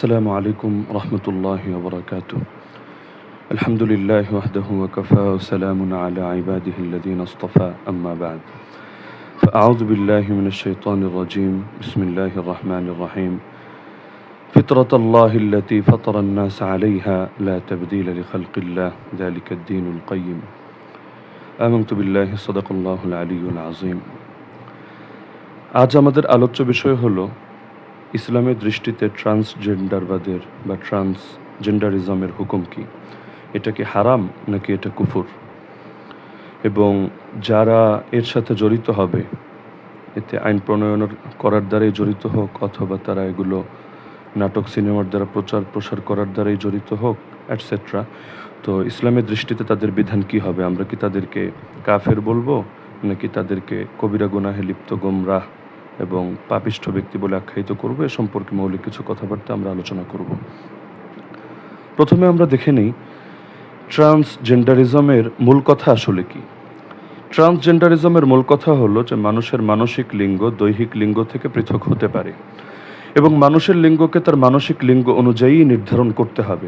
السلام عليكم ورحمة الله وبركاته الحمد لله وحده وكفى وسلام على عباده الذين اصطفى أما بعد فأعوذ بالله من الشيطان الرجيم بسم الله الرحمن الرحيم فطرة الله التي فطر الناس عليها لا تبديل لخلق الله ذلك الدين القيم آمنت بالله صدق الله العلي العظيم আজ আমাদের আলোচ্য বিষয় হলো ইসলামের দৃষ্টিতে ট্রান্সজেন্ডারবাদের বা ট্রান্সজেন্ডারিজমের হুকুম কি? এটা কি হারাম নাকি এটা কুফুর? এবং যারা এর সাথে জড়িত হবে, এতে আইন প্রণয়ন করার দ্বারাই জড়িত হোক অথবা তারা এগুলো নাটক সিনেমার দ্বারা প্রচার প্রসার করার দ্বারাই জড়িত হোক অ্যাটসেট্রা তো ইসলামের দৃষ্টিতে তাদের বিধান কি হবে? আমরা কি তাদেরকে কাফের বলব নাকি তাদেরকে কবিরা গুনাহে লিপ্ত গোমরাহ এবং পাপিষ্ঠ ব্যক্তি বলে আখ্যায়িত করব। এ সম্পর্কে মৌলিক কিছু কথাবার্তা আমরা আলোচনা করব। প্রথমে আমরা দেখে নিই, ট্রান্সজেন্ডারিজমের মূল কথা আসলে কি? ট্রান্সজেন্ডারিজমের মূল কথা হলো যে মানুষের মানসিক লিঙ্গ দৈহিক লিঙ্গ থেকে পৃথক হতে পারে এবং মানুষের লিঙ্গকে তার মানসিক লিঙ্গ অনুযায়ী নির্ধারণ করতে হবে।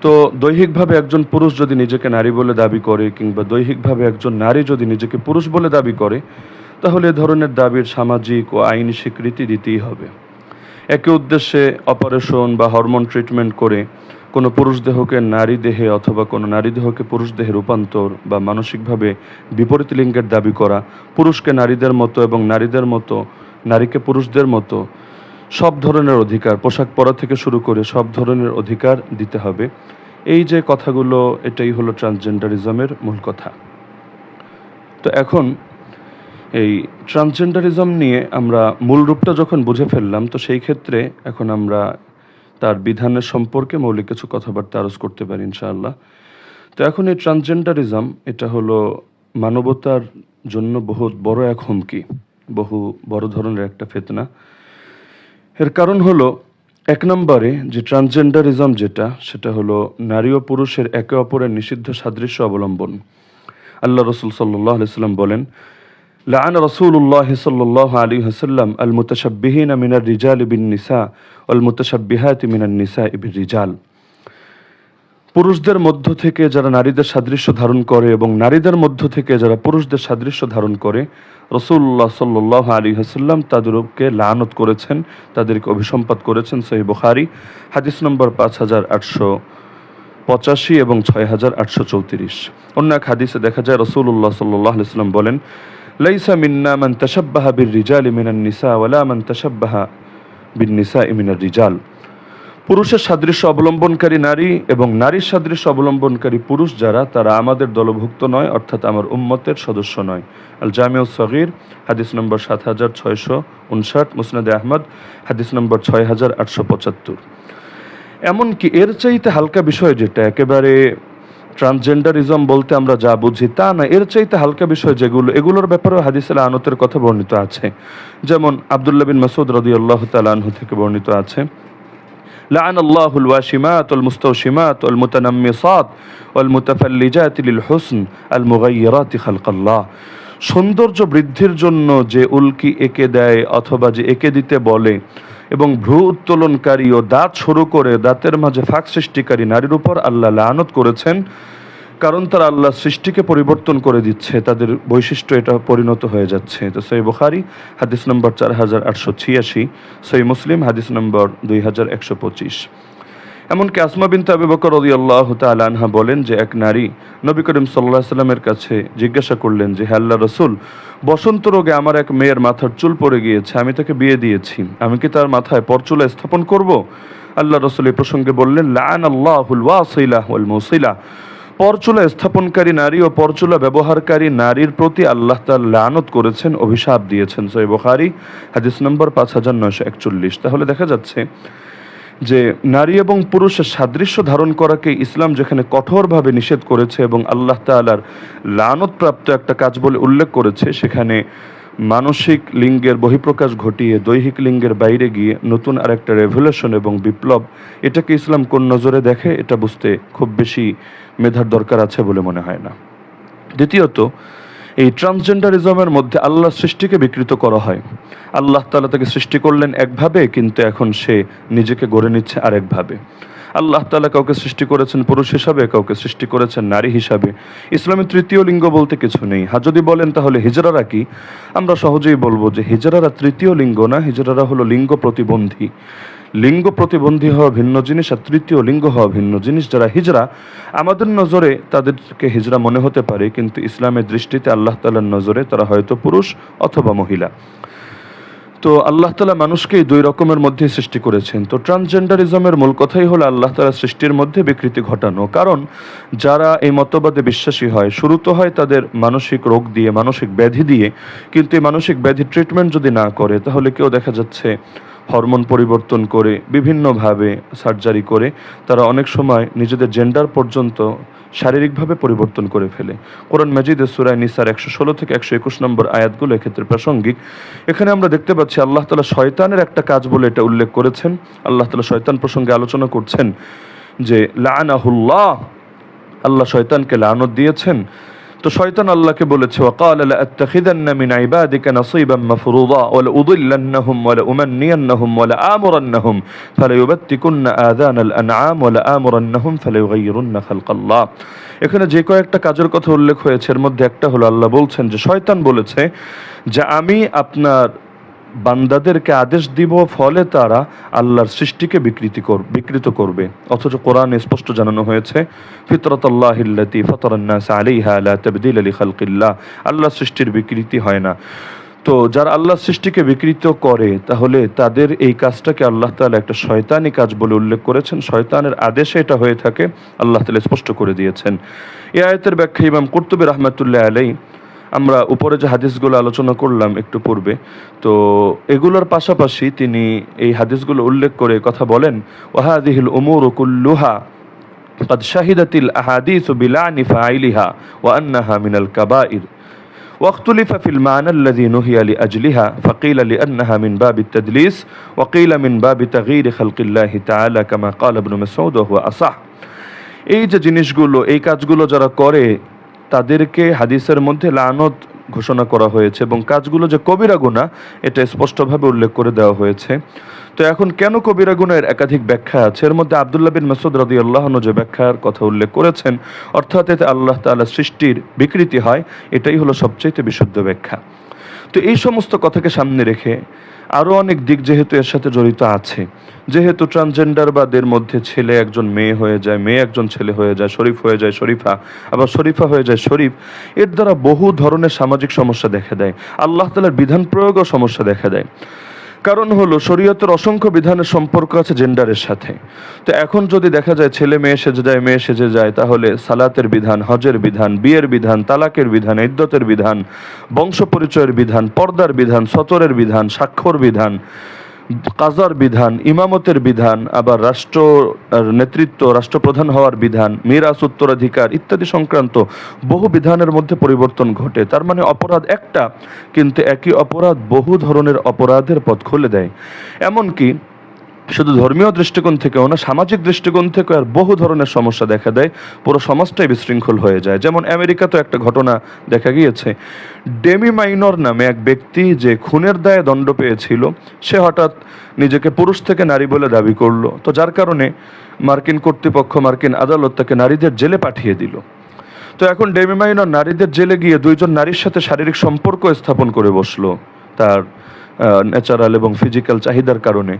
তো দৈহিকভাবে একজন পুরুষ যদি নিজেকে নারী বলে দাবি করে কিংবা দৈহিকভাবে একজন নারী যদি নিজেকে পুরুষ বলে দাবি করে তাহলে এ ধরনের দাবির সামাজিক ও আইনি স্বীকৃতি দিতেই হবে। একই উদ্দেশ্যে অপারেশন বা হরমোন ট্রিটমেন্ট করে কোনো পুরুষ দেহকে নারী দেহে অথবা কোনো নারী দেহকে পুরুষ দেহে রূপান্তর বা মানসিকভাবে বিপরীত লিঙ্গের দাবি করা, পুরুষকে নারীদের মতো এবং নারীদের মতো, নারীকে পুরুষদের মতো, সব ধরনের অধিকার, পোশাক পরা থেকে শুরু করে সব ধরনের অধিকার দিতে হবে। এই যে কথাগুলো, এটাই হলো ট্রান্সজেন্ডারিজমের মূল কথা। তো এখন এই ট্রান্সজেন্ডারিজম নিয়ে আমরা মূল রূপটা যখন বুঝে ফেললাম, তো সেই ক্ষেত্রে এখন আমরা তার বিধানের সম্পর্কে মৌলিক কিছু কথাবার্তা আরজ করতে পারি, ইনশাআল্লাহ। তো এখন এই ট্রান্সজেন্ডারিজম এটা হলো মানবতার জন্য বহু বড় এক হুমকি, বহু বড় ধরনের একটা ফেতনা। এর কারণ হলো, এক নম্বরে যে ট্রান্সজেন্ডারিজম যেটা, সেটা হলো নারী ও পুরুষের একে অপরের নিষিদ্ধ সাদৃশ্য অবলম্বন। আল্লাহ রসুল সাল্লাহ আলাইসাল্লাম বলেন لعن رسول الله صلى الله আল وسلم মিনার من الرجال بالنساء والمتشبهات من মিনার নিসা পুরুষদের মধ্য থেকে যারা নারীদের সাদৃশ্য ধারণ করে এবং নারীদের মধ্য থেকে যারা পুরুষদের সাদৃশ্য ধারণ করে রসুল্লাহ সাল্লাহ আলী হাসাল্লাম তাদেরকে লানত করেছেন, তাদেরকে অভিসম্পাত করেছেন সহি বুখারি, হাদিস নম্বর পাঁচ হাজার আটশো পঁচাশি এবং ছয় হাজার আটশো চৌত্রিশ। অন্য এক হাদিসে দেখা যায় রসুল্লাহ সাল্লাহ আলিয়াল্লাম বলেন লাইসা মিন্না মান বির রিজাল মিনান নিসা ওয়ালা মান তাসাব্বাহা বিন নিসা ইমিনার রিজাল পুরুষের সাদৃশ্য অবলম্বনকারী নারী এবং নারীর সাদৃশ্য অবলম্বনকারী পুরুষ যারা, তারা আমাদের দলভুক্ত নয়, অর্থাৎ আমার উম্মতের সদস্য নয়। আল জামিউ সগির, হাদিস নম্বর সাত হাজার ছয়শো উনষাট, মুসনাদে আহমদ, হাদিস নম্বর ছয় হাজার আটশো পঁচাত্তর। এমনকি এর চাইতে হালকা বিষয় যেটা, একেবারে ট্রান্সজেন্ডারিজম বলতে আমরা যা বুঝি তা না এর চাইতে হালকা বিষয় যেগুলো এগুলোর ব্যাপারেও হাদিসের আনতের কথা বর্ণিত আছে যেমন আবদুল্লাহ বিন মাসুদ রদি আল্লাহ তালাহু থেকে বর্ণিত আছে لعن الله الواشمات والمستوشمات والمتنمصات والمتفلجات للحسن المغيرات خلق الله সৌন্দর্য বৃদ্ধির জন্য যে উল্কি এঁকে দেয় অথবা যে এঁকে দিতে বলে এবং ভ্রু উত্তোলনকারী ও দাঁত শুরু করে দাঁতের মাঝে ফাঁক সৃষ্টিকারী নারীর উপর আল্লাহ লানত করেছেন, কারণ তারা আল্লাহ সৃষ্টিকে পরিবর্তন করে দিচ্ছে, তাদের বৈশিষ্ট্য এটা পরিণত হয়ে যাচ্ছে। তো সই বুখারি, হাদিস নম্বর চার হাজার আটশো ছিয়াশি সই মুসলিম, হাদিস নম্বর দুই হাজার একশো পঁচিশ। এমনকি আসমা বিন তাবি বকর রদি আল্লাহ আনহা বলেন যে এক নারী নবী করিম সাল্লাহ সাল্লামের কাছে জিজ্ঞাসা করলেন যে হ্যাল্লা রসুল, বসন্ত রোগে আমার এক মেয়ের মাথার চুল পড়ে গিয়েছে, আমি তাকে বিয়ে দিয়েছি। আমি কি তার মাথায় পরচুলা স্থাপন করব? আল্লাহ রসুল এই প্রসঙ্গে বললেন লান আল্লাহুল ওয়াসিলা ওয়াল পরচুলা স্থাপনকারী নারী ও পরচুলা ব্যবহারকারী নারীর প্রতি আল্লাহ তার লানত করেছেন, অভিশাপ দিয়েছেন। সৈ বখারি, হাদিস নম্বর পাঁচ হাজার নয়শো একচল্লিশ। তাহলে দেখা যাচ্ছে যে নারী এবং পুরুষের সাদৃশ্য ধারণ করাকে ইসলাম যেখানে কঠোরভাবে নিষেধ করেছে এবং আল্লাহ তালার লানতপ্রাপ্ত একটা কাজ বলে উল্লেখ করেছে, সেখানে মানসিক লিঙ্গের বহিঃপ্রকাশ ঘটিয়ে, দৈহিক লিঙ্গের বাইরে গিয়ে নতুন আরেকটা রেভলিউশন এবং বিপ্লব, এটাকে ইসলাম কোন নজরে দেখে এটা বুঝতে খুব বেশি মেধার দরকার আছে বলে মনে হয় না। দ্বিতীয়ত এই ট্রান্সজেন্ডারিজমের মধ্যে আল্লাহ সৃষ্টিকে বিকৃত করা হয়। আল্লাহ তালা তাকে সৃষ্টি করলেন একভাবে, কিন্তু এখন সে নিজেকে গড়ে নিচ্ছে আরেকভাবে। আল্লাহ তালা কাউকে সৃষ্টি করেছেন পুরুষ হিসাবে, কাউকে সৃষ্টি করেছেন নারী হিসাবে। ইসলামের তৃতীয় লিঙ্গ বলতে কিছু নেই। হা যদি বলেন তাহলে হিজরারা কি? আমরা সহজেই বলব যে হিজরারা তৃতীয় লিঙ্গ না, হিজরারা হলো লিঙ্গ প্রতিবন্ধী। লিঙ্গ প্রতিবন্ধী হওয়া ভিন্ন জিনিস আর তৃতীয় লিঙ্গ হওয়া ভিন্ন জিনিস যারা হিজরা, আমাদের নজরে তাদেরকে হিজরা মনে হতে পারে, কিন্তু ইসলামের দৃষ্টিতে আল্লাহ তালার নজরে তারা হয়তো পুরুষ অথবা মহিলা। তো আল্লাহ তালা মানুষকে এই দুই রকমের মধ্যে সৃষ্টি করেছেন। তো ট্রান্সজেন্ডারিজমের মূল কথাই হলো আল্লাহ তালা সৃষ্টির মধ্যে বিকৃতি ঘটানো। কারণ যারা এই মতবাদে বিশ্বাসী হয়, শুরু তো হয় তাদের মানসিক রোগ দিয়ে, মানসিক ব্যাধি দিয়ে, কিন্তু এই মানসিক ব্যাধি ট্রিটমেন্ট যদি না করে, তাহলে কেউ দেখা যাচ্ছে হরমোন পরিবর্তন করে, বিভিন্নভাবে সার্জারি করে, তারা অনেক সময় নিজেদের জেন্ডার পর্যন্ত শারীরিকভাবে পরিবর্তন করে ফেলে। কোরআন মাজিদে সুরায় নিসার একশো ষোলো থেকে একশো একুশ নম্বর আয়াতগুলো এক্ষেত্রে প্রাসঙ্গিক। এখানে আমরা দেখতে পাচ্ছি আল্লাহ তালা শয়তানের একটা কাজ বলে এটা উল্লেখ করেছেন। আল্লাহ তালা শয়তান প্রসঙ্গে আলোচনা করছেন যে, লানাহুল্লাহ আল্লাহ শয়তানকে লানত দিয়েছেন। তো শয়তান আল্লাহকে বলেছে, ওয়াকাল আত্তাখিদান্না মিন ইবাদিকা নাসিবাম মাফরুদা ওয়ালা উদিল্লান্নাহুম ওয়ালা উমান্নিয়ান্নাহুম ওয়ালা আমুরান্নাহুম ফালায়ুবাত্তিকুন্না আযানাল আনআম ওয়ালা আমুরান্নাহুম ফালায়ুগাইয়িরুন্না খালকাল্লাহ। এখানে যে কয়েকটা কাজের কথা উল্লেখ হয়েছে, এর মধ্যে একটা হলো আল্লাহ বলছেন যে, শয়তান বলেছে যে, আমি আপনার বান্দাদেরকে আদেশ দিব, ফলে তারা আল্লাহর সৃষ্টিকে বিকৃতি কর, বিকৃত করবে। অথচ কোরআনে স্পষ্ট জানানো হয়েছে ফিতরত আল্লাহিল্লাতি ফতরান্নাস আলাইহা লা তাবদিল আলি খালকিল্লাহ আল্লাহর সৃষ্টির বিকৃতি হয় না। তো যারা আল্লাহর সৃষ্টিকে বিকৃত করে, তাহলে তাদের এই কাজটাকে আল্লাহ তাআলা একটা শয়তানি কাজ বলে উল্লেখ করেছেন। শয়তানের আদেশে এটা হয়ে থাকে, আল্লাহ তাআলা স্পষ্ট করে দিয়েছেন। এ আয়তের ব্যাখ্যা ইমাম কুর্তুবী রহমতুল্লাহ আলাই আমরা উপরে যে হাদিসগুলো আলোচনা করলাম একটু পূর্বে তো এগুলোর পাশাপাশি তিনি এই হাদিসগুলো উল্লেখ করে কথা বলেন ওয়াহাদিহিল উমুর কুল্লুহা قد شهدت الأحاديث بلعن فاعلها وأنها من الكبائر واختلف في المعنى الذي نهي لأجلها فقيل لأنها من باب التدليس وقيل من باب تغيير خلق الله تعالى كما قال ابن مسعود وهو أصح এই যে জিনিসগুলো এই কাজগুলো যারা করে তাদেরকে হাদিসের মধ্যে লানত ঘোষণা করা হয়েছে এবং কাজগুলো যে কবিরা গুণা এটা স্পষ্টভাবে উল্লেখ করে দেওয়া হয়েছে। তো এখন কেন কবিরা গুণের একাধিক ব্যাখ্যা আছে? এর মধ্যে আবদুল্লাহ বিন মাসুদ রাদি আল্লাহন যে ব্যাখ্যার কথা উল্লেখ করেছেন, অর্থাৎ এতে আল্লাহ তাল্লাহ সৃষ্টির বিকৃতি হয়, এটাই হলো সবচেয়ে বিশুদ্ধ ব্যাখ্যা। তো এই সমস্ত কথাকে সামনে রেখে আরও অনেক দিক যেহেতু এর সাথে জড়িত আছে, যেহেতু ট্রান্সজেন্ডারবাদের মধ্যে ছেলে একজন মেয়ে হয়ে যায়, মেয়ে একজন ছেলে হয়ে যায়, শরীফ হয়ে যায়, শরীফা, আবার শরীফা হয়ে যায়, শরীফ, এর দ্বারা বহু ধরনের সামাজিক সমস্যা দেখা দেয়, আল্লাহ তালার বিধান প্রয়োগও সমস্যা দেখা দেয়। কারণ হলো শরীয়তের অসংখ্য বিধানের সম্পর্ক আছে জেন্ডারের সাথে। তো এখন যদি দেখা যায় ছেলে মেয়ে সেজে যায়, মেয়ে সেজে যায়, তাহলে সালাতের বিধান, হজের বিধান, বিয়ের বিধান, তালাকের বিধান, ইদ্যতের বিধান, বংশ পরিচয়ের বিধান, পর্দার বিধান, সতরের বিধান, স্বাক্ষর বিধান কাজার বিধান, ইমামতের বিধান, আবার রাষ্ট্র নেতৃত্ব, রাষ্ট্রপ্রধান হওয়ার বিধান মিরাস উত্তরাধিকার ইত্যাদি সংক্রান্ত বহু বিধানের মধ্যে পরিবর্তন ঘটে। তার মানে অপরাধ একটা, কিন্তু একই অপরাধ বহু ধরনের অপরাধের পথ খুলে দেয়। এমনকি শুধু ধর্মীয় দৃষ্টিকোণ থেকেও না, সামাজিক দৃষ্টিকোণ থেকে আর বহু ধরনের সমস্যা দেখা দেয়। পুরো সমাজটাই বিশৃঙ্খল হয়ে যায়। যেমন আমেরিকাতে একটা ঘটনা দেখা গিয়েছে। ডেমি মাইনর নামে এক ব্যক্তি যে খুনের দায়ে দণ্ড পেয়েছিল, সে হঠাৎ নিজেকে পুরুষ থেকে নারী বলে দাবি করল। তো যার কারণে মার্কিন কর্তৃপক্ষ, মার্কিন আদালত তাকে নারীদের জেলে পাঠিয়ে দিল। তো এখন ডেমি মাইনর নারীদের জেলে গিয়ে দুইজন নারীর সাথে শারীরিক সম্পর্ক স্থাপন করে বসল। তার ন্যাচারাল এবং ফিজিক্যাল চাহিদার কারণে।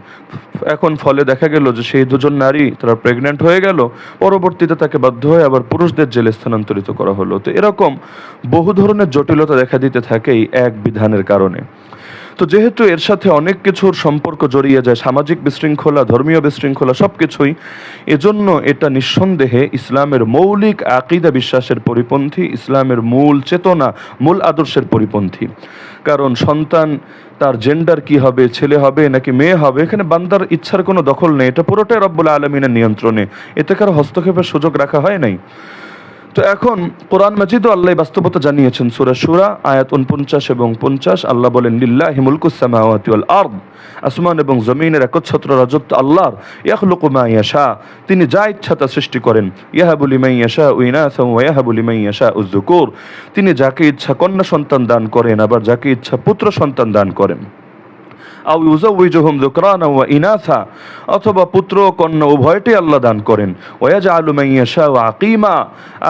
এখন ফলে দেখা গেল যে সেই দুজন নারী তারা প্রেগনেন্ট হয়ে গেল, পরবর্তীতে তাকে বাধ্য হয়ে আবার পুরুষদের জেলে স্থানান্তরিত করা হলো। তো এরকম বহু ধরনের জটিলতা দেখা দিতে থাকে এই এক বিধানের কারণে। তো যেহেতু এর সাথে অনেক কিছুর সম্পর্ক জড়িয়ে যায়, সামাজিক বিশৃঙ্খলা, ধর্মীয় বিশৃঙ্খলা সব কিছুই এজন্য এটা নিঃসন্দেহে ইসলামের মৌলিক আকিদা বিশ্বাসের পরিপন্থী, ইসলামের মূল চেতনা, মূল আদর্শের পরিপন্থী। কারণ সন্তান, তার জেন্ডার কি হবে, ছেলে হবে, নাকি মেয়ে হবে, এখানে বান্দার ইচ্ছার কোনো দখল নেই। এটা পুরোটাই রব্বুল আলমিনের নিয়ন্ত্রণে। এতে কারও হস্তক্ষেপের সুযোগ রাখা হয় নাই। তো এখন কোরআন মাজিদও আল্লাহ বাস্তবতা জানিয়েছেন। সুরা সুরা আয়াত উনপঞ্চাশ এবং পঞ্চাশ। আল্লাহ বলেন, লিল্লাহ হিমুলকুসামাওয়াতি ওয়াল আরদ। আসমান এবং জমিনের একচ্ছত্র রাজত্ব আল্লাহর। ইয়াখলুকু মা ইয়াশা, তিনি যা ইচ্ছা তা সৃষ্টি করেন। ইয়াহাবু লিমান ইয়াশা ইনাসা ওয়া ইয়াহাবু লিমান ইয়াশা উযকুর তিনি যাকে ইচ্ছা কন্যা সন্তান দান করেন, আবার যাকে ইচ্ছা পুত্র সন্তান দান করেন। ইউজাউইজুহুম যুকরানা ওয়া ইনাসা, অথবা পুত্র কন্যা উভয়টি আল্লাহ দান করেন। ওয়াজআলু মান ইয়াশাউ আকিমা,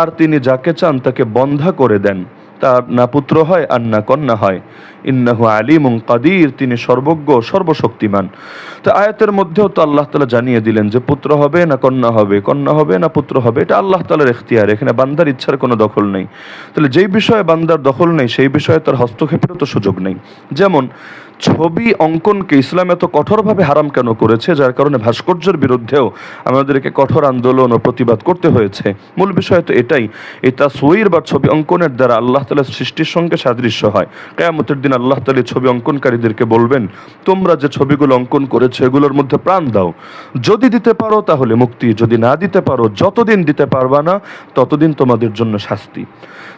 আর তিনি যাকে চান তাকে বন্ধা করে দেন। তার না পুত্র হয় আর না কন্যা হয়। ইন্নাহু আলিমুন কাদির, তিনি সর্বজ্ঞ সর্বশক্তিমান। তো আয়াতের মধ্যেও তো আল্লাহ তালা জানিয়ে দিলেন যে পুত্র হবে না কন্যা হবে কন্যা হবে না পুত্র হবে, এটা আল্লাহ তাআলার এখতিয়ার এখানে বান্দার ইচ্ছার কোনো দখল নেই। তাহলে যেই বিষয়ে বান্দার দখল নেই, সেই বিষয়ে তার হস্তক্ষেপেরও তো সুযোগ নেই। যেমন ছবি অঙ্কনকে ইসলাম এত কঠোরভাবে হারাম কেন করেছে? যার কারণে ভাস্কর্যের বিরুদ্ধেও আমাদেরকে কঠোর আন্দোলন ও প্রতিবাদ করতে হয়েছে। মূল বিষয় তো এটাই, এই তাসউইর বা ছবি অঙ্কনের দ্বারা আল্লাহ তাআলার সৃষ্টির সঙ্গে সাদৃশ্য হয়। কেয়ামতের দিন আল্লাহ তাআলা ছবি অঙ্কনকারীদেরকে বলবেন, তোমরা যে ছবিগুলো অঙ্কন করেছ, এগুলোর মধ্যে প্রাণ দাও। যদি দিতে পারো তাহলে মুক্তি, যদি না দিতে পারো, যতদিন দিতে পারবা না, ততদিন তোমাদের জন্য শাস্তি।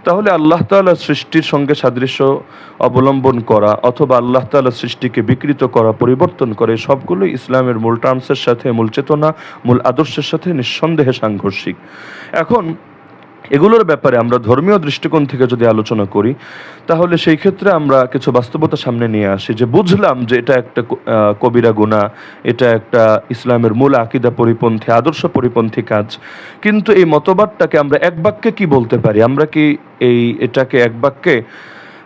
তাহলে আল্লাহ তাআলার সৃষ্টির সঙ্গে সাদৃশ্য অবলম্বন করা অথবা আল্লাহ তাআলার সৃষ্টিকে বিকৃত করা, পরিবর্তন করে সবগুলো ইসলামের মূল টার্মসের সাথে, মূল চেতনা, মূল আদর্শের সাথে নিঃসন্দেহে সাংঘর্ষিক। এখন এগুলোর ব্যাপারে আমরা ধর্মীয় দৃষ্টিকোণ থেকে যদি আলোচনা করি, তাহলে সেই ক্ষেত্রে আমরা কিছু বাস্তবতা সামনে নিয়ে আসি যে বুঝলাম যে এটা একটা কবিরা গুণা, এটা একটা ইসলামের মূল আকিদা পরিপন্থী, আদর্শ পরিপন্থী কাজ। কিন্তু এই মতবাদটাকে আমরা এক বাক্যে কি বলতে পারি? আমরা কি এই এটাকে এক বাক্যে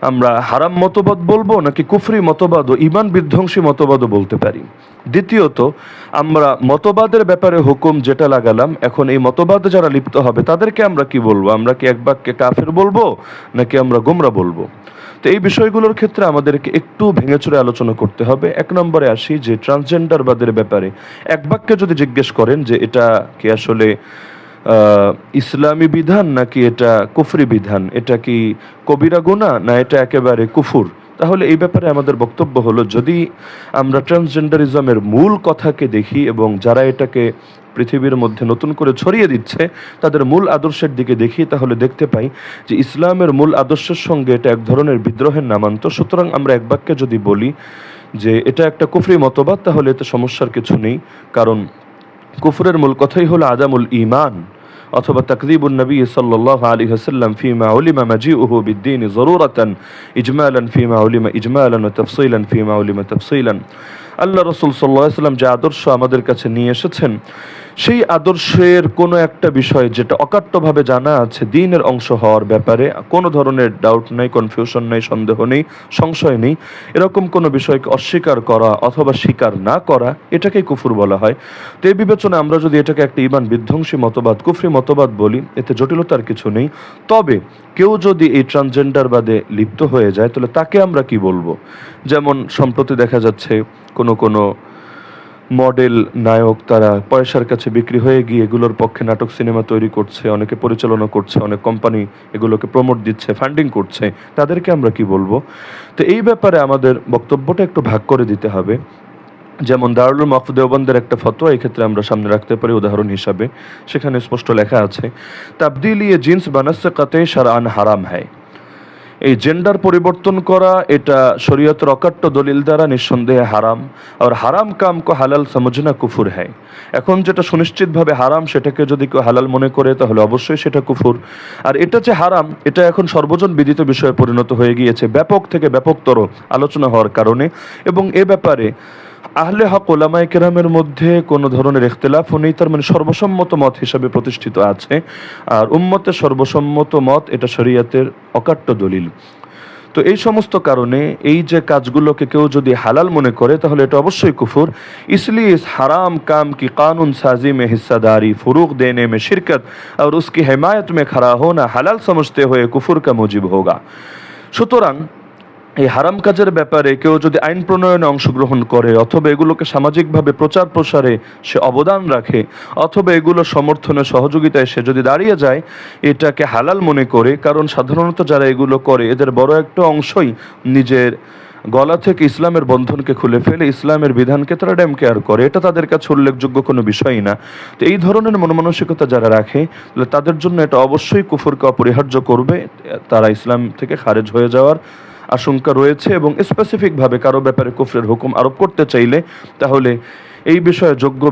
আমরা হারাম মতবাদ বলব নাকি কুফরি মতবাদ ও ইমান বিধ্বংসী মতবাদও বলতে পারি? দ্বিতীয়ত, আমরা মতবাদের ব্যাপারে হুকুম যেটা লাগালাম, এখন এই মতবাদে যারা লিপ্ত হবে, তাদেরকে আমরা কি বলব? আমরা কি এক বাক্যে কাফের বলব নাকি আমরা গোমরা বলব? তো এই বিষয়গুলোর ক্ষেত্রে আমাদেরকে একটু ভেঙে চুরে আলোচনা করতে হবে। এক নম্বরে আসি যে ট্রান্সজেন্ডারবাদের ব্যাপারে এক বাক্যে যদি জিজ্ঞেস করেন যে, এটা কি আসলে ইসলামী বিধান নাকি এটা কুফরি বিধান? এটা কি কবিরা গুণা না এটা একেবারে কুফুর? তাহলে এই ব্যাপারে আমাদের বক্তব্য হলো, যদি আমরা ট্রান্সজেন্ডারিজমের মূল কথাকে দেখি এবং যারা এটাকে পৃথিবীর মধ্যে নতুন করে ছড়িয়ে দিচ্ছে, তাদের মূল আদর্শের দিকে দেখি, তাহলে দেখতে পাই যে ইসলামের মূল আদর্শের সঙ্গে এটা এক ধরনের বিদ্রোহের নামান্তর। সুতরাং আমরা এক বাক্যে যদি বলি যে এটা একটা কুফরি মতবাদ, তাহলে এতে সমস্যার কিছু নেই। কারণ কুফরের মূল কথাই হলো আদামুল ইমান অথবা তাকদিবুন নবী সাল্লাল্লাহু আলাইহি ওয়াসাল্লাম ফিমা উলিমা মাজিউহু বিদ্দীন জরুরাতান ইজমালান ফিমা উলিমা ইজমালান ওয়া তাফসীলান ফিমা উলিমা তাফসীলান আল্লাহ রাসূল সাল্লাল্লাহু আলাইহি ওয়াসাল্লাম যে আদর্শ আমাদের কাছে নিয়ে এসেছেন সেই আদর্শের কোনো একটা বিষয় যেটা অকাট্যভাবে জানা আছে, দিনের অংশ হওয়ার ব্যাপারে কোনো ধরনের ডাউট নেই কনফিউশন নেই, সন্দেহ নেই, সংশয় নেই। এরকম কোনো বিষয়কে অস্বীকার করা অথবা স্বীকার না করা, এটাকেই কুফুর বলা হয়। তো এই বিবেচনায় আমরা যদি এটাকে একটা ইমান বিধ্বংসী মতবাদ, কুফরি মতবাদ বলি, এতে জটিলতার কিছু নেই। তবে কেউ যদি এই ট্রান্সজেন্ডারবাদে লিপ্ত হয়ে যায়, তাহলে তাকে আমরা কি বলব? যেমন সম্প্রতি দেখা যাচ্ছে কোনো কোনো মডেল, নায়ক তারা পয়সার কাছে বিক্রি হয়ে গিয়ে এগুলোর পক্ষে নাটক, সিনেমা তৈরি করছে, অনেকে পরিচালনা করছে, অনেক কোম্পানি এগুলোকে প্রমোট দিচ্ছে ফান্ডিং করছে। তাদেরকে আমরা কি বলব? তো এই ব্যাপারে আমাদের বক্তব্যটা একটু ভাগ করে দিতে হবে। যেমন দারুল মকফ দেওবন্দের একটা ফতোয়া এই ক্ষেত্রে আমরা সামনে রাখতে পারি উদাহরণ হিসাবে। সেখানে স্পষ্ট লেখা আছে তাবদিল ইয়ে জিন্স বানাসে কাতে সারান হারাম হ্যায়। এই জেন্ডার পরিবর্তন করা, এটা শরীয়তের অকাট্য দলিল দ্বারা নিঃসন্দেহে হারাম। আর হারাম কাম কো হালাল সমঝনা কুফুর হ্যায়। এখন যেটা সুনিশ্চিতভাবে হারাম, সেটাকে যদি কেউ হালাল মনে করে, তাহলে অবশ্যই সেটা কুফুর। আর এটা যে হারাম, এটা এখন সর্বজন বিদিত বিষয়ে পরিণত হয়ে গিয়েছে, ব্যাপক থেকে ব্যাপকতর আলোচনা হওয়ার কারণে। এবং এ ব্যাপারে আহলে হক ওলামায়ে কেরামের মধ্যে কোনো ধরনের ইখতিলাফও নেই তার মানে সর্বসম্মত মত হিসাবে প্রতিষ্ঠিত আছে আর উম্মতের সর্বসম্মত মত এটা শরীয়তের অকাট্য দলিল তো এই সমস্ত কারণে এই যে কাজগুলোকে কেউ যদি হালাল মনে করে তাহলে এটা অবশ্যই কুফুর इसलिए इस हराम काम की कानून साजी में हिस्सेदारी फरूग देने में शिरकत और उसकी हिमायत में खड़ा होना हलाल समझते हुए कुफुर का मुजिब होगा সুতরাং এই হারাম কাজের ব্যাপারে কেউ যদি আইন প্রণয়নে অংশগ্রহণ করে, অথবা এগুলোকে সামাজিকভাবে প্রচার প্রসারে সে অবদান রাখে, অথবা এগুলো সমর্থনে, সহযোগিতায় সে যদি দাঁড়িয়ে যায়, এটাকে হালাল মনে করে, কারণ সাধারণত যারা এগুলো করে, এদের বড় একটা অংশই নিজের গলা থেকে ইসলামের বন্ধনকে খুলে ফেলে, ইসলামের বিধানকে তারা ড্যাম কেয়ার করে। এটা তাদের কাছে উল্লেখযোগ্য কোনো বিষয়ই না। তো এই ধরনের মনমানসিকতা যারা রাখে, তাদের জন্য এটা অবশ্যই কুফরকে অপরিহার্য করবে, তারা ইসলাম থেকে খারেজ হয়ে যাওয়ার আশঙ্কা রয়েছে এবং স্পেসিফিকভাবে কারও ব্যাপারে কুফরের হুকুম আরোপ করতে চাইলে তাহলে এই বিষয়ে যোগ্য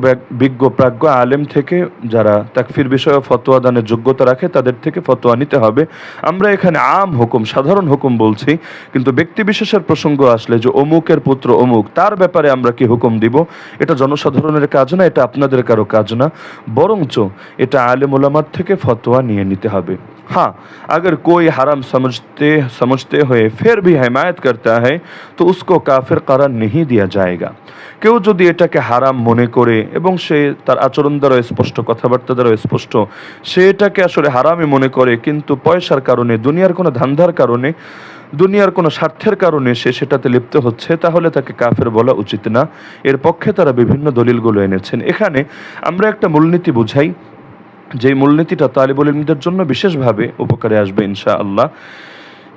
বিজ্ঞ প্রাজ্ঞ, আলেম থেকে যারা তাকফির বিষয়ে ফতোয়া দানের যোগ্যতা রাখে তাদের থেকে ফতোয়া নিতে হবে। আমরা এখানে আম হুকুম, সাধারণ হুকুম বলছি, কিন্তু ব্যক্তি বিশেষের প্রসঙ্গ আসলে যে অমুকের পুত্র অমুক, তার ব্যাপারে আমরা কি হুকুম দিব? এটা জনসাধারণের কাজ না, এটা আপনাদের কারও কাজ না, বরঞ্চ এটা আলেম ওলামার থেকে ফতোয়া নিয়ে নিতে হবে। हाँ अगर कोई हराम समझते समझते हुए फिर भी हिमायत करता है तो उसको काफिर करार नहीं दिया जाएगा কেউ যদি এটাকে হারাম মনে করে এবং সে তার আচরণ দ্বারা স্পষ্ট কথাবার্তা দ্বারা স্পষ্ট সে এটাকে আসলে হারামই মনে করে কিন্তু পয়সার কারণে দুনিয়ার কোনো ধান্ধার কারণে দুনিয়ার কোনো স্বার্থের কারণে সে সেটাতে লিপ্ত হচ্ছে তাহলে তাকে কাফের বলা উচিত না এর পক্ষে তারা বিভিন্ন দলিলগুলো এনেছেন এখানে আমরা একটা মূলনীতি বুঝাই যেই মূলনীতিটা তালিবুল ইলমদের জন্য বিশেষভাবে উপকারে আসবে ইনশা আল্লাহ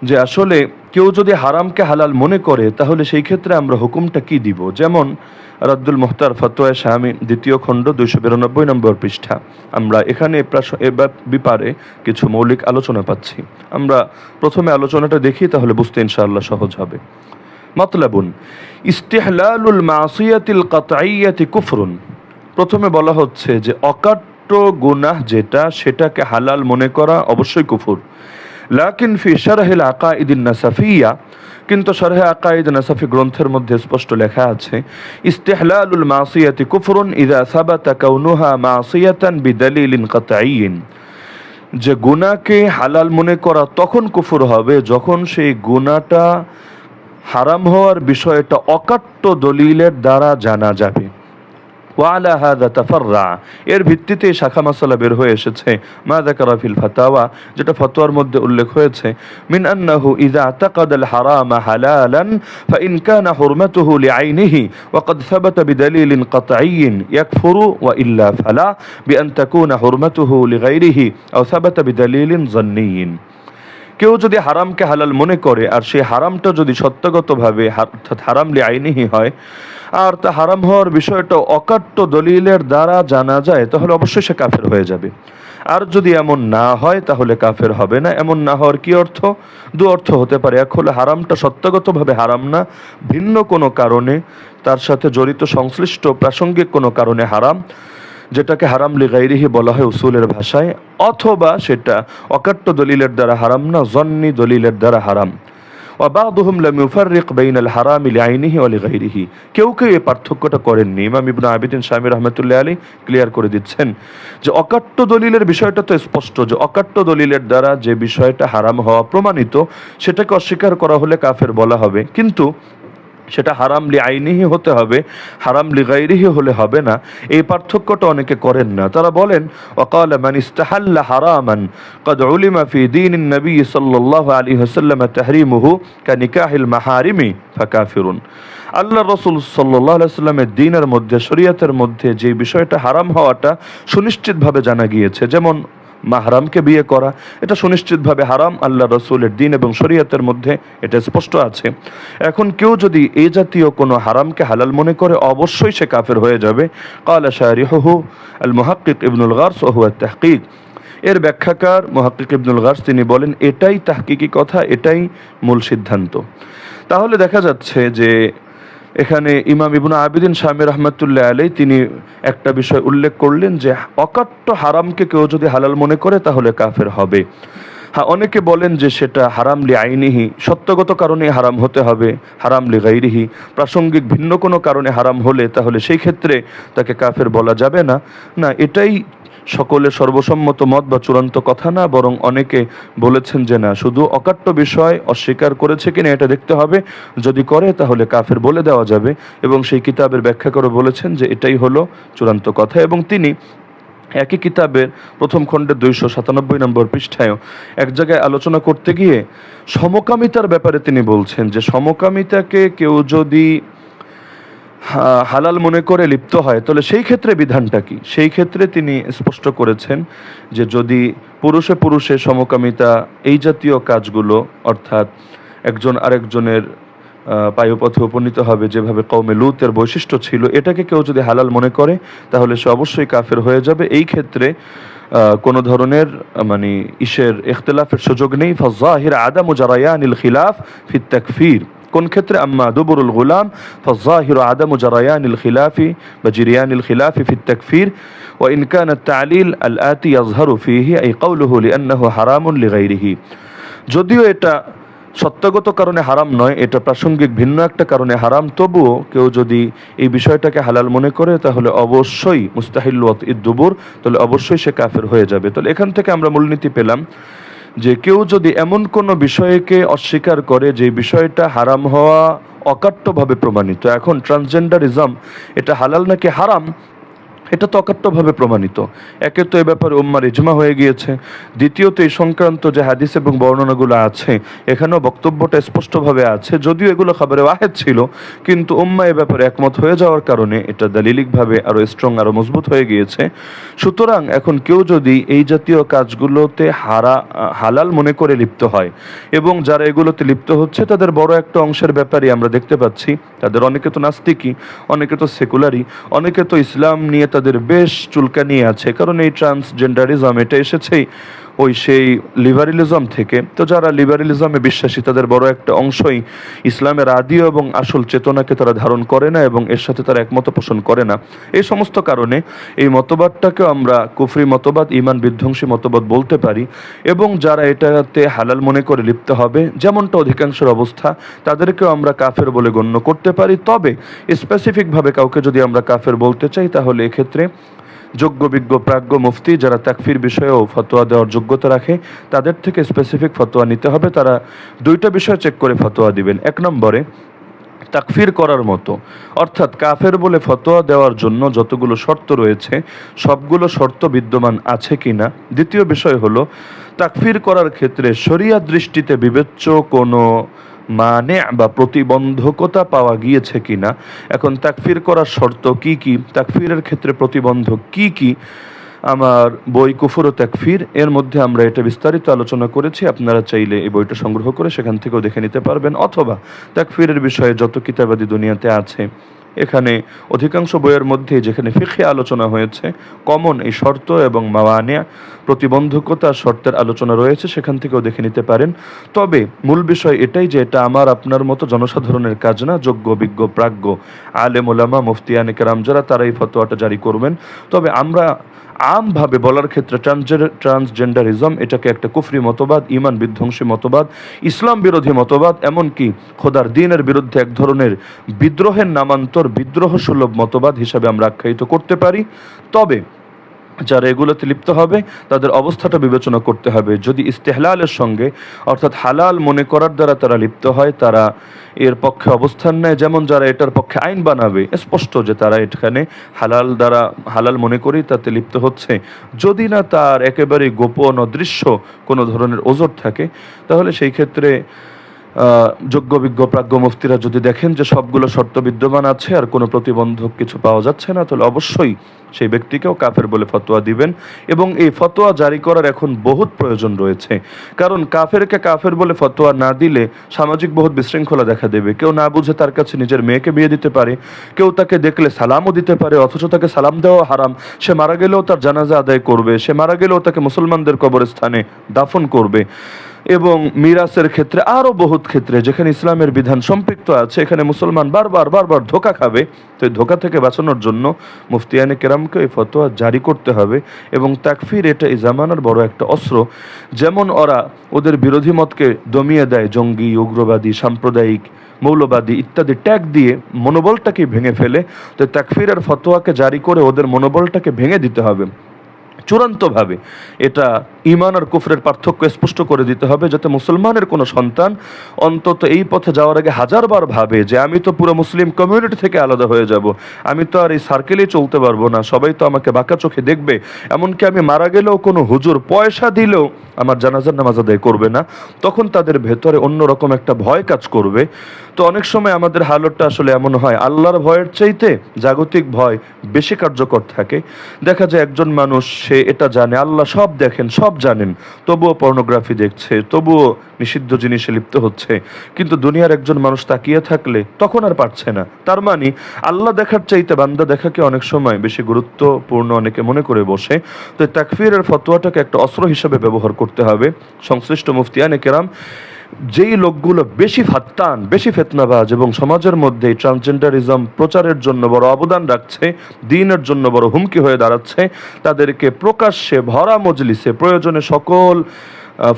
যে আসলে কেউ যদি হারামকে হালাল মনে করে, তাহলে সেই ক্ষেত্রে আমরা হুকুমটা কি দিব? যেমন রাদ্দুল মুখতার ফতোয়া শাহামি দ্বিতীয় খণ্ড দুইশো বিরানব্বই নম্বর পৃষ্ঠা। আমরা এখানে এ ব্যাপ- ব্যাপারে কিছু মৌলিক আলোচনা পাচ্ছি। আমরা প্রথমে আলোচনাটা দেখি, তাহলে বুঝতে ইনশাআল্লাহ সহজ হবে। মতলাবুন, ইস্তেহলালুল মাসিয়াতিল কাতাইয়াতি কুফরুন। প্রথমে বলা হচ্ছে যে অকাট্য গুনাহ যেটা সেটাকে হালাল মনে করা অবশ্যই কুফুর। লাকিন ফি শারহিল আকাইদিন নাসাফিয়া, কিন্তু শারহে আকাইদ নাসাফি গ্রন্থের মধ্যে স্পষ্ট লেখা আছে, ইস্তেহলালুল মাসিয়াতি কুফরুন ইদা সাবাতা কাউনুহা মাসিয়াতান বিদালিলিন কাতাইয়িন যে গুনাহকে হালাল মনে করা তখন কুফর হবে যখন সেই গুনাহটা হারাম হওয়ার বিষয়টা অকাট্য দলিলের দ্বারা জানা যাবে। ওয়ালা হাদা তাফাররা এর ভিত্তিতে এই শাখা মাসালা বের হয়ে এসেছে মা যাকারা ফিল ফাতাওয়া যেটা ফতোয়ার মধ্যে উল্লেখ হয়েছে মিন আন্নাহু ইযা আতাকাদ আল হারামা হালালান فإن كان حرمته لعينه وقد ثبت بدليل قطعي يكفر وإلا فلا بأن تكون حرمته لغيره أو ثبت بدليل ظني কেউ যদি হারামকে হালাল মনে করে আর সেই হারামটা যদি সত্যগতভাবে হা- অর্থাৎ হারাম লি আইনিহি হয় আর তা হারাম হওয়ার বিষয়টা অকাট্য দলিলের দ্বারা জানা যায়, তাহলে অবশ্যই সে কাফের হয়ে যাবে। আর যদি এমন না হয়, তাহলে কাফের হবে না। এমন না হওয়ার কি অর্থ? দু অর্থ হতে পারে। এক হলো হারামটা সত্যগতভাবে হারাম না, ভিন্ন কোনো কারণে। তার সাথে জড়িত সংশ্লিষ্ট প্রাসঙ্গিক কোনো কারণে হারাম, যেটাকে হারাম লিগাইরিহি বলা হয় উসুলের ভাষায়। অথবা সেটা অকাট্য দলিলের দ্বারা হারাম না, জন্নি দলিলের দ্বারা হারাম। অবাদুহম লামিউফারিক বেইনাল হারাম ইলি আইনিহি অলি গাইরিহি কেউ কেউ এই পার্থক্যটা করেননি। ইমাম ইবনা আবিদিন শামির রহমতুল্লাহ আলী ক্লিয়ার করে দিচ্ছেন যে অকাট্য দলিলের বিষয়টা তো স্পষ্ট যে অকাট্য দলিলের দ্বারা যে বিষয়টা হারাম হওয়া প্রমাণিত, সেটাকে অস্বীকার করা হলে কাফের বলা হবে। কিন্তু সেটা হারাম লি আইনিহি হতে হবে হারাম লি গাইরিহি হলে হবে না এই পার্থক্যটা অনেকে করেন না তারা বলেন وقال من استحل حراما قد علم في دين النبي صلى الله عليه وسلم تحريمه كنكاح المحارم فكافر আল্লাহ রসুল সাল্লাহ সাল্লামের দিনের মধ্যে শরীয়তের মধ্যে যে বিষয়টা হারাম হওয়াটা সুনিশ্চিতভাবে জানা গিয়েছে যেমন মাহারামকে বিয়ে করা। এটা সুনিশ্চিতভাবে হারাম, আল্লাহ রসুলের দিন এবং শরীয়তের মধ্যে এটা স্পষ্ট আছে। এখন কেউ যদি এ জাতীয় কোনো হারামকে হালাল মনে করে, অবশ্যই সে কাফের হয়ে যাবে। কালা শাহরিহু আল মুহাক্কিক ইবনুল গার্স ওহু তাহকিক। এর ব্যাখ্যাকার মুহাক্কিক ইবনুল গার্স, তিনি বলেন, এটাই তাহকিকি কথা, এটাই মূল সিদ্ধান্ত। তাহলে দেখা যাচ্ছে যে এখানে ইমাম ইবনু আবিদিন স্বামী রহমতুল্লাহ আলাই তিনি একটা বিষয় উল্লেখ করলেন যে অকাট্য হারামকে কেউ যদি হালাল মনে করে তাহলে কাফের হবে। হ্যাঁ অনেকে বলেন যে সেটা হারাম লি আইনিহি, সত্যগত কারণে হারাম হতে হবে, হারাম লি গাইরিহি, প্রাসঙ্গিক ভিন্ন কোনো কারণে হারাম হলে তাহলে সেই ক্ষেত্রে তাকে কাফের বলা যাবে না। না, এটাই সকলের সর্বসম্মত মত বা চূড়ান্ত কথা না, বরং অনেকে বলেছেন যে না, শুধু অকাট্য বিষয় অস্বীকার করেছে কিনা এটা দেখতে হবে। যদি করে, তাহলে কাফের বলে দেওয়া যাবে। এবং সেই কিতাবের ব্যাখ্যা করে বলেছেন যে এটাই হলো চূড়ান্ত কথা। এবং তিনি একই কিতাবের প্রথম খণ্ডের দুইশো সাতানব্বই নম্বর পৃষ্ঠায় এক জায়গায় আলোচনা করতে গিয়ে সমকামিতার ব্যাপারে তিনি বলছেন যে, সমকামিতাকে কেউ যদি হালাল মনে করে লিপ্ত হয়, তাহলে সেই ক্ষেত্রে বিধানটা কি? সেই ক্ষেত্রে তিনি স্পষ্ট করেছেন যে যদি পুরুষে পুরুষে সমকামিতা এই জাতীয় কাজগুলো, অর্থাৎ একজন আরেকজনের পায়ুপথে উপনীত হবে যেভাবে কৌমে লুতের বৈশিষ্ট্য ছিল, এটাকে কেউ যদি হালাল মনে করে, তাহলে সে অবশ্যই কাফের হয়ে যাবে। এই ক্ষেত্রে কোনো ধরনের মানে ইসের ইখতিলাফের সুযোগ নেই। ফাজাহির আদামু জারায়ানিল খিলাফ ফি তাকফির কোন ক্ষেত্রে? আম্মা দুবরুল গুলাম, ফজাহির আদম জরায়ান ইল খিলাফি, বা জিরিয়ান ইল খিলাফি ফি তকফির ও ইনকান তালিল আল আতি আজহারু ফিহি এই কৌলহুল আন্নাহ হারামুন লিগাইরিহি। যদিও এটা সত্যগত কারণে হারাম নয়, এটা প্রাসঙ্গিক ভিন্ন একটা কারণে হারাম, তবুও কেউ যদি এই বিষয়টাকে হালাল মনে করে, তাহলে অবশ্যই মুস্তাহিল ওয়াত ইদ্দুবুর তাহলে অবশ্যই সে কাফের হয়ে যাবে। তাহলে এখান থেকে আমরা মূলনীতি পেলাম যে কেউ যদি এমন কোনো বিষয়কে অস্বীকার করে যে বিষয়টা হারাম হওয়া অকাট্যভাবে প্রমাণিত। এখন ট্রান্সজেন্ডারিজম এটা হালাল নাকি হারাম? এটা তো অকাট্যভাবে প্রমাণিত। একে তো এ ব্যাপারে উম্মার ইজমা হয়ে গিয়েছে। দ্বিতীয়ত, এই সংক্রান্ত যে হাদিস এবং বর্ণনাগুলো আছে, এখানেও বক্তব্যটা স্পষ্টভাবে আছে। যদিও এগুলো খাবারে ওয়াহেদ ছিল, কিন্তু উম্মা এ ব্যাপারে একমত হয়ে যাওয়ার কারণে এটা দালিলিকভাবে আরও স্ট্রং আরও মজবুত হয়ে গিয়েছে। সুতরাং এখন কেউ যদি এই জাতীয় কাজগুলোতে হারা, হালাল মনে করে লিপ্ত হয় এবং যারা এগুলোতে লিপ্ত হচ্ছে, তাদের বড় একটা অংশের ব্যাপারে আমরা দেখতে পাচ্ছি। তাদের অনেকে তো নাস্তিকই, অনেকে তো সেকুলারই অনেকে তো ইসলাম নিয়ে তাদের বেশ চুলকানি আছে। কারণ এই ট্রান্সজেন্ডারিজম এটা এসেছেই ওই সেই লিবারেলিজম থেকে। তো যারা লিবারেলিজমে বিশ্বাসী, তাদের বড় একটা অংশই ইসলামের আদি এবং আসল চেতনাকে তারা ধারণ করে না এবং এর সাথে তারা একমত পোষণ করে না। এই সমস্ত কারণে এই মতবাদটাকেও আমরা কুফরি মতবাদ ইমান বিধ্বংসী মতবাদ বলতে পারি এবং যারা এটাতে হালাল মনে করে লিপ্ত হবে, যেমনটা অধিকাংশের অবস্থা, তাদেরকেও আমরা কাফের বলে গণ্য করতে পারি। তবে স্পেসিফিকভাবে কাউকে যদি আমরা কাফের বলতে চাই, তাহলে এক্ষেত্রে যোগ্য, বিজ্ঞ, প্রাজ্ঞ মুফতি যারা তাকফির বিষয়েও ফতোয়া দেওয়ার যোগ্যতা রাখে, তাদের থেকে স্পেসিফিক ফতোয়া নিতে হবে। তারা দুইটা বিষয় চেক করে ফতোয়া দিবেন। এক নম্বরে, তাকফির করার মতো। অর্থাৎ কাফের বলে ফতোয়া দেওয়ার জন্য যতগুলো শর্ত রয়েছে, সবগুলো শর্ত বিদ্যমান আছে কিনা। দ্বিতীয় বিষয় হলো, তাকফির করার ক্ষেত্রে শরিয়া দৃষ্টিতে বিবেচ্য কোনো মানে বা প্রতিবন্ধকতা পাওয়া গিয়েছে কি না এখন তাকফির করার শর্ত কি কি? তাকফিরের ক্ষেত্রে প্রতিবন্ধক কি কি? আমার বই কুফুর ও তাকফির, এর মধ্যে আমরা এটা বিস্তারিত আলোচনা করেছি, আপনারা চাইলে এই বইটা সংগ্রহ করে সেখান থেকেও দেখে নিতে পারবেন, অথবা তাকফিরের বিষয়ে যত কিতাবাদি দুনিয়াতে আছে এখানে অধিকাংশ বইয়ের মধ্যে যেখানে ফিখে আলোচনা হয়েছে, কমন এই শর্ত এবং মাওয়ানিয়া প্রতিবন্ধকতা শর্তের আলোচনা রয়েছে, সেখান থেকেও দেখে নিতে পারেন। তবে মূল বিষয় এটাই যে এটা আমার, আপনার মতো জনসাধারণের কাজ না, যোগ্য, বিজ্ঞ, প্রাজ্ঞ, আলেম মুফতিয়ানে কেরাম যারা তারা এই ফতোয়াটা জারি করবেন। তবে আমরা আমভাবে বলার ক্ষেত্রে ট্রান্সজেন্ডারিজম, এটাকে একটা কুফরি মতবাদ, ইমান বিধ্বংসী মতবাদ, ইসলাম বিরোধী মতবাদ, এমনকি খোদার দিনের বিরুদ্ধে এক ধরনের বিদ্রোহের নামান্তর বিদ্রোহ সুলভ মতবাদ হিসাবে আমরা আখ্যায়িত করতে পারি। তবে যারা এগুলোতে লিপ্ত হবে, তাদের অবস্থাটা বিবেচনা করতে হবে। যদি ইস্তেহলালের সঙ্গে, অর্থাৎ হালাল মনে করার দ্বারা তারা লিপ্ত হয়, তারা এর পক্ষে অবস্থান নেয়। যেমন যারা এটার পক্ষে আইন বানাবে, স্পষ্ট যে তারা এখানে হালাল দ্বারা, হালাল মনে করেই তাতে লিপ্ত হচ্ছে। যদি না তার একেবারে গোপন অদৃশ্য কোনো ধরনের ওজোর থাকে, তাহলে সেই ক্ষেত্রে যোগ্য, বিজ্ঞ, প্রাজ্ঞ মুফতিরা যদি দেখেন যে সবগুলো শর্ত বিদ্যমান আছে আর কোনো প্রতিবন্ধক কিছু পাওয়া যাচ্ছে না, তাহলে অবশ্যই সেই ব্যক্তিকেও কাফের বলে ফতোয়া দিবেন। এবং এই ফতোয়া জারি করার এখন বহুত প্রয়োজন রয়েছে। কারণ কাফেরকে কাফের বলে ফতোয়া না দিলে সামাজিক বহুত বিশৃঙ্খলা দেখা দেবে। কেউ না বুঝে তার কাছে নিজের মেয়েকে বিয়ে দিতে পারে, কেউ তাকে দেখলে সালামও দিতে পারে, অথচ তাকে সালাম দেওয়া হারাম। সে মারা গেলেও তার জানাজা আদায় করবে, সে মারা গেলেও তাকে মুসলমানদের কবরস্থানে দাফন করবে। এবং মিরাসের ক্ষেত্রে আরও বহুত ক্ষেত্রে, যেখানে ইসলামের বিধান সম্পৃক্ত আছে, এখানে মুসলমান বারবার বারবার ধোকা খাবে। তো এই ধোকা থেকে বাঁচানোর জন্য মুফতিয়ানে কেরামকে এই ফতোয়া জারি করতে হবে এবং তাকফির এটা এই জামানার বড় একটা অস্ত্র। যেমন ওরা ওদের বিরোধী মতকে দমিয়ে দেয়, জঙ্গি, উগ্রবাদী, সাম্প্রদায়িক, মৌলবাদী ইত্যাদি ট্যাগ দিয়ে মনোবলটাকে ভেঙে ফেলে। তো তাকফিরের ফতোয়াকে জারি করে ওদের মনোবলটাকে ভেঙে দিতে হবে। চূড়ান্তভাবে এটা ইমান আর কুফরের পার্থক্য স্পষ্ট করে দিতে হবে যাতে মুসলমানের কোনো সন্তান অন্তত এই পথে যাওয়ার আগে হাজারবার ভাবে যে আমি তো পুরো মুসলিম কমিউনিটি থেকে আলাদা হয়ে যাব। আমি তো আর এই সার্কেলেই চলতে পারব না। সবাই তো আমাকে বাঁকা চোখে দেখবে। এমনকি আমি মারা গেলেও কোনো হুজুর পয়সা দিলেও আমার জানাজার নামাজ আদায় করবে না। তখন তাদের ভেতরে অন্যরকম একটা ভয় কাজ করবে। তো অনেক সময় আমাদের হালতটা আসলে এমন হয়, আল্লাহর ভয়ের চাইতে জাগতিক ভয় বেশি কার্যকর থাকে। দেখা যায় একজন মানুষ সে এটা জানে, আল্লাহ সব দেখেন, সব জানেন। তবুও পর্নোগ্রাফি দেখছে, তবুও নিষিদ্ধ জিনিসে লিপ্ত হচ্ছে। কিন্তু দুনিয়ার একজন মানুষ তাকিয়ে থাকলে তখন আর পারছে না। তার মানে আল্লাহ দেখার চাইতে বান্দা দেখাকে অনেক সময় বেশি গুরুত্বপূর্ণ অনেকে মনে করে বসে। তো তাকফিরের ফতোয়াটাকে একটা অস্ত্র হিসেবে ব্যবহার করতে হবে। সংশ্লিষ্ট মুফতিয়ানে কেরাম যেই লোকগুলো বেশি ফাত্তান, বেশি ফেতনাবাজ এবং সমাজের মধ্যে ট্রান্সজেন্ডারিজম প্রচারের জন্য বড় অবদান রাখছে, দিনের জন্য বড় হুমকি হয়ে দাঁড়াচ্ছে, তাদেরকে প্রকাশ্যে ভরা মজলিসে প্রয়োজনে সকল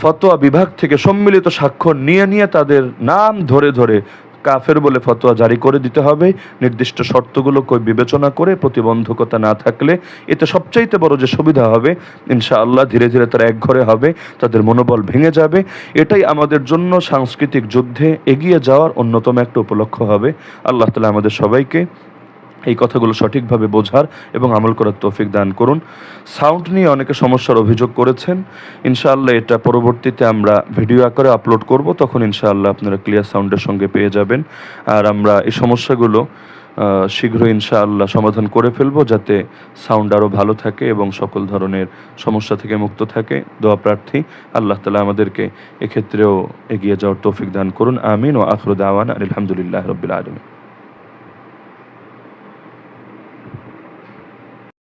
ফতোয়া বিভাগ থেকে সম্মিলিত স্বাক্ষর নিয়ে নিয়ে তাদের নাম ধরে ধরে কাফের বলে ফতোয়া জারি করে দিতে হবে। নির্দিষ্ট শর্তগুলোকে বিবেচনা করে প্রতিবন্ধকতা না থাকলে এতে সবচাইতে বড় যে সুবিধা হবে, ইনশাআল্লাহ ধীরে ধীরে তারা একঘরে হবে, তাদের মনোবল ভেঙে যাবে। এটাই আমাদের জন্য সাংস্কৃতিক যুদ্ধে এগিয়ে যাওয়ার অন্যতম একটা উপলক্ষ হবে। আল্লাহ তালা আমাদের সবাইকে এই কথাগুলো সঠিকভাবে বোঝার এবং আমল করার তৌফিক দান করুন। সাউন্ড নিয়ে অনেকে সমস্যার অভিযোগ করেছেন। ইনশাআল্লাহ এটা পরবর্তীতে আমরা ভিডিও আকারে আপলোড করব তখন ইনশাআল্লাহ আপনারা ক্লিয়ার সাউন্ডের সঙ্গে পেয়ে যাবেন। আর আমরা এই সমস্যাগুলো আহ, শীঘ্রই ইনশাআল্লাহ সমাধান করে ফেলব যাতে সাউন্ড আরও ভালো থাকে এবং সকল ধরনের সমস্যা থেকে মুক্ত থাকে। দোয়া প্রার্থী আল্লাহ তালা আমাদেরকে এক্ষেত্রেও এগিয়ে যাওয়ার তৌফিক দান করুন। আমিন ও আখরুদ আওয়ান আলহামদুলিল্লাহ রবিল আলমী